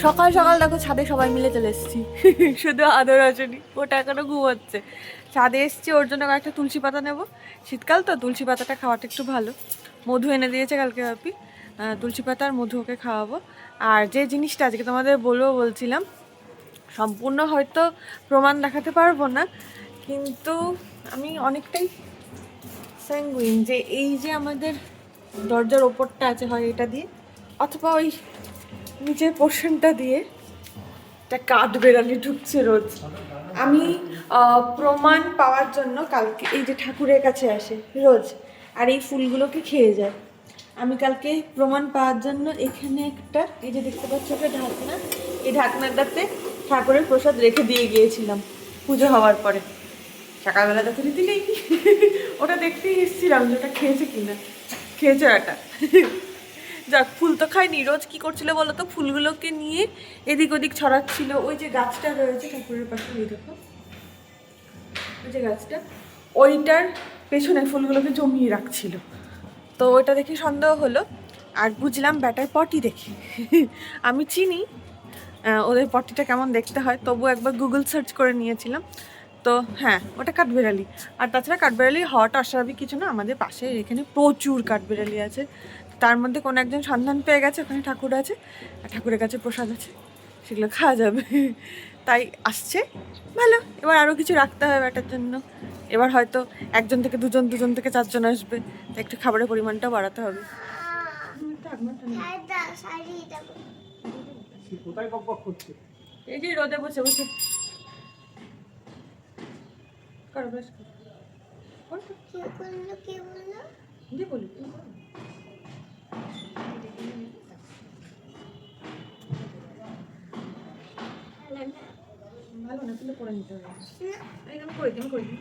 সকাল সকাল দেখো ছাদে সবাই মিলে চলে এসেছি। শুধু আদর আসেনি ওটা এখনও ঘুমোচ্ছে। ছাদে এসেছি ওর জন্য কয়েকটা তুলসী পাতা নেব। শীতকাল তো তুলসী পাতাটা খাওয়াটা একটু ভালো। মধু এনে দিয়েছে কালকে আহ, তুলসী পাতা আর মধু ওকে খাওয়াবো। আর যে জিনিসটা আজকে তোমাদের বলব বলছিলাম সম্পূর্ণ হয়তো প্রমাণ দেখাতে পারব না কিন্তু আমি অনেকটাই স্যাঙ্গুইন যে এই যে আমাদের দরজার ওপরটা আছে হয় এটা দিয়ে অথবা ওই নিচের পোর্শনটা দিয়ে একটা কাঠ বেরালি ঢুকছে রোজ। আমি প্রমাণ পাওয়ার জন্য কালকে এই যে ঠাকুরের কাছে আসে রোজ, আর এই ফুলগুলোকে খেয়ে যায়। আমি কালকে প্রমাণ পাওয়ার জন্য এখানে একটা, এই যে দেখতে পাচ্ছ একটা ঢাকনা, এই ঢাকনাটাতে ঠাকুরের প্রসাদ রেখে দিয়ে গিয়েছিলাম পুজো হওয়ার পরে। সকালবেলা তো দিদি নেই ওটা দেখতেই এসেছিলাম যে ওটা খেয়েছে কিনা। খেয়েছে ওটা। যাক, ফুল তো খায়নি। রোজ কি করছিল বলো তো? ফুলগুলোকে নিয়ে এদিক ওদিক ছড়াচ্ছিল। ওই যে গাছটা রয়েছে ঠাকুরের পাশে ওই দেখো। ওই যে গাছটা, ওইটার পেছনে ফুলগুলোকে জমিয়ে রাখছিল। তো ওইটা দেখে সন্দেহ হলো। আর বুঝলাম ব্যাটার পটি দেখে। আমি চিনি ওদের পটিটা কেমন দেখতে হয়। তবু একবার গুগল সার্চ করে নিয়েছিলাম। তো হ্যাঁ ওটা কাঠবেড়ালি। আর তাছাড়া কাঠবেড়ালি হওয়াটা অস্বাভাবিক কিছু না। আমাদের পাশে এখানে প্রচুর কাঠবেড়ালি আছে। তার মধ্যে কোনো একজন সন্ধান পেয়ে গেছে ওখানে ঠাকুর আছে আর ঠাকুরের কাছে প্রসাদ আছে সেগুলো খাওয়া যাবে। তাই আসছে। ভালো এবার আরও কিছু রাখতে হবে ব্যাটার জন্য। এবার হয়তো একজন থেকে দুজন দুজন থেকে চারজন আসবে তাই একটু খাবারের পরিমাণটাও বাড়াতে হবে। এই যে রোদে বসে বসে। করো ভালো না তুলে করে নিতে হবে। এই আমি করে দিই করে। দিই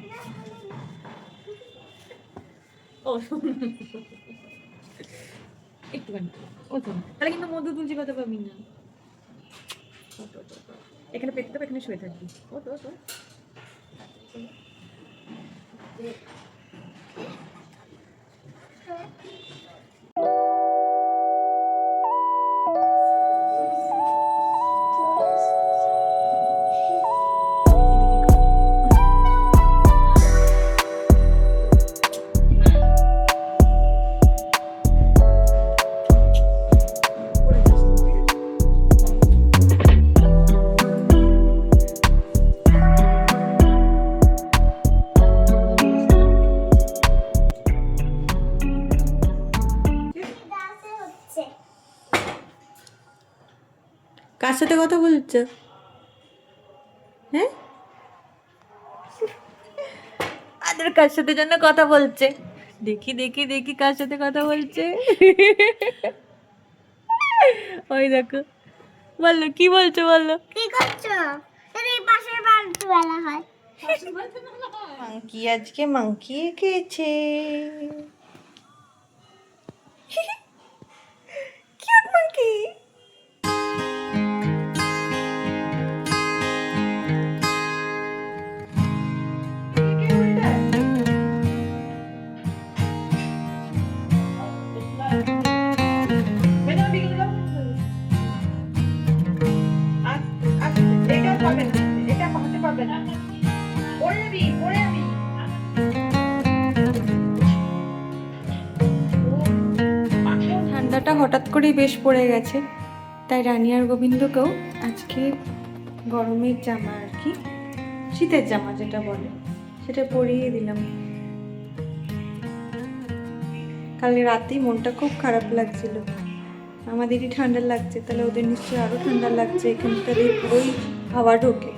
ও একটুখানি ও তো তাহলে কিন্তু মধু তুলসী কথা পাবি না। এখানে পেতে দেবে এখানে শুয়ে থাকবি। ও তো ও তো কার সাথে কথা বলছো? হ্যাঁ? আদের কার সাথে জন্য কথা বলছে? দেখি দেখি দেখি কার সাথে কথা বলছে। ওই দেখো। বলল কি বলছো বলল? কি করছ? এই বেলা হয়। মাংকি আজকে মাংকি এঁকেছে। করেই বেশ পড়ে গেছে। তাই রানী আর গোবিন্দকেও আজকে গরমের জামা আর কি, শীতের জামা যেটা বলে, সেটা পরিয়ে দিলাম। কালকে রাতেই মনটা খুব খারাপ লাগছিল। আমাদেরই ঠান্ডা লাগছে, তাহলে ওদের নিশ্চয়ই আরও ঠান্ডা লাগছে এখানটা দিয়ে পুরোই হাওয়া ঢোকে।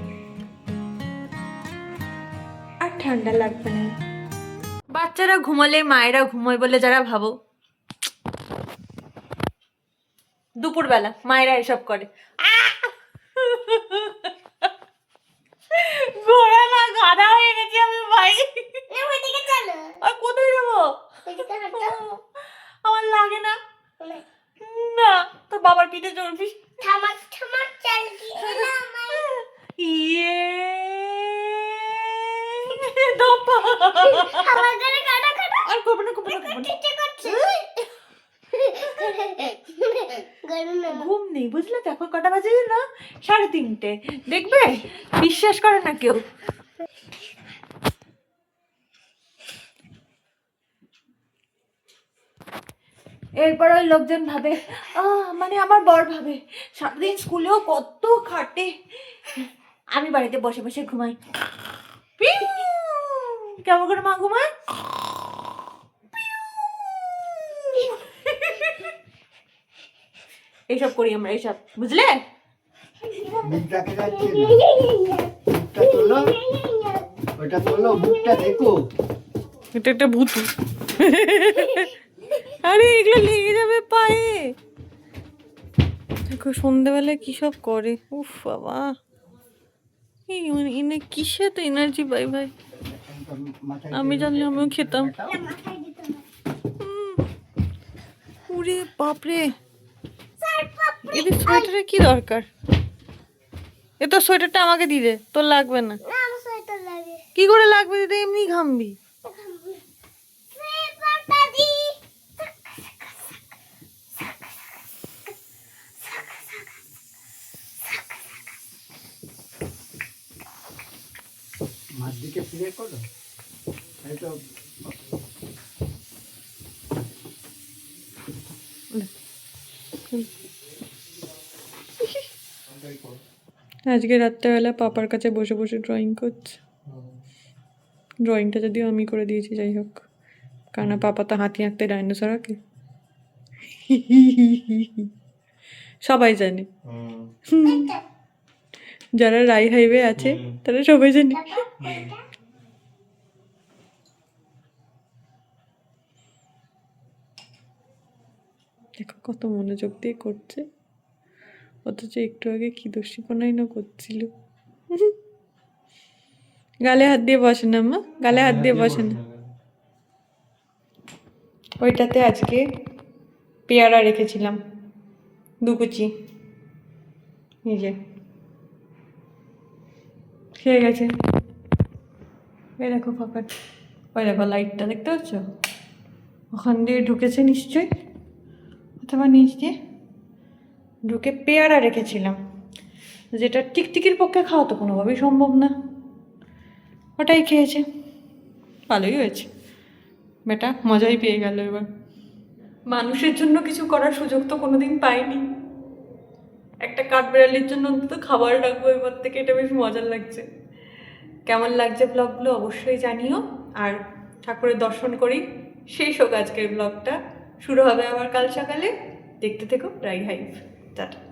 আর ঠান্ডা লাগবে না। বাচ্চারা ঘুমালে, মায়েরা ঘুমোয় বলে যারা ভাবো। দুপুরবেলা মায়েরা এসব করে। ঘোড়া না গাধা হয়ে গেছি আমি ভাই। আর কোথায় যাব? আমার লাগে না। না, তোর বাবার পিঠে চড়বি আমার ইয়ে দপা আর করব না করব না ঘুম নেই, বুঝলে? তো এখন কটা বাজে সাড়ে তিনটে। দেখবে? বিশ্বাস করে না কেউ। এরপর ওই লোকজন ভাবে মানে আমার বর ভাবে, সারাদিন স্কুলেও কত খাটে। আমি বাড়িতে বসে বসে ঘুমাই। কেমন করে মা ঘুমায়? এইসব করি আমরা এইসব বুঝলে? এটা একটা ভূত। আরে এগুলো লেগে যাবে পায়ে। দেখো সন্ধ্যেবেলায় কি সব করে? উফ বাবা। এই মানে এনে কিসে তো এনার্জি পাই ভাই? আমি জানলে আমিও খেতাম। হবে বাপরে। এদের সোয়েটারে কি দরকার? এ তো সোয়েটারটা আমাকে দিলে তোর লাগবে না। কি করে লাগবে দিদি? এমনি ঘামবি। দি। দিকে ফিরে করো। এই তো আজকে রাত্রেবেলা পাপার কাছে বসে বসে ড্রয়িং করছে। ড্রয়িংটা যদিও আমি করে দিয়েছি, যাই হোক। কারণ পাপা তো হাতি আঁকতে ডাইনোসর আঁকে। সবাই জানে। যারা রাই হাইওয়ে আছে, তারা সবাই জানে। দেখো কত মনোযোগ দিয়ে করছে। অথচ একটু আগে কি দস্যিপনাই না করছিল? গালে হাত দিয়ে বসে না মা, গালে হাত দিয়ে বসে না। ওইটাতে আজকে পেয়ারা রেখেছিলাম, দু কুচি। এই যে। খেয়ে গেছে। এই দেখো ফাঁকা ওই দেখো লাইটটা দেখতে পাচ্ছ? ওখান দিয়ে ঢুকেছে নিশ্চয়ই। অথবা নিচ দিয়ে। ঢুকে পেয়ারা রেখেছিলাম। যেটা টিকটিকির পক্ষে খাওয়া তো কোনোভাবেই সম্ভব না। ওটাই খেয়েছে। ভালোই হয়েছে। বেটা, মজাই পেয়ে গেল এবার। মানুষের জন্য কিছু করার সুযোগ তো কোনোদিন পাইনি। একটা কাঠবেড়ালির জন্য অন্তত খাবার রাখব এবার থেকে, এটা বেশ মজার লাগছে। কেমন লাগছে ব্লগগুলো অবশ্যই জানিও। আর ঠাকুরের দর্শন করি শেষ হোক আজকের ব্লগটা শুরু হবে আবার কাল সকালে। দেখতে থেকো, রাই হাইভ that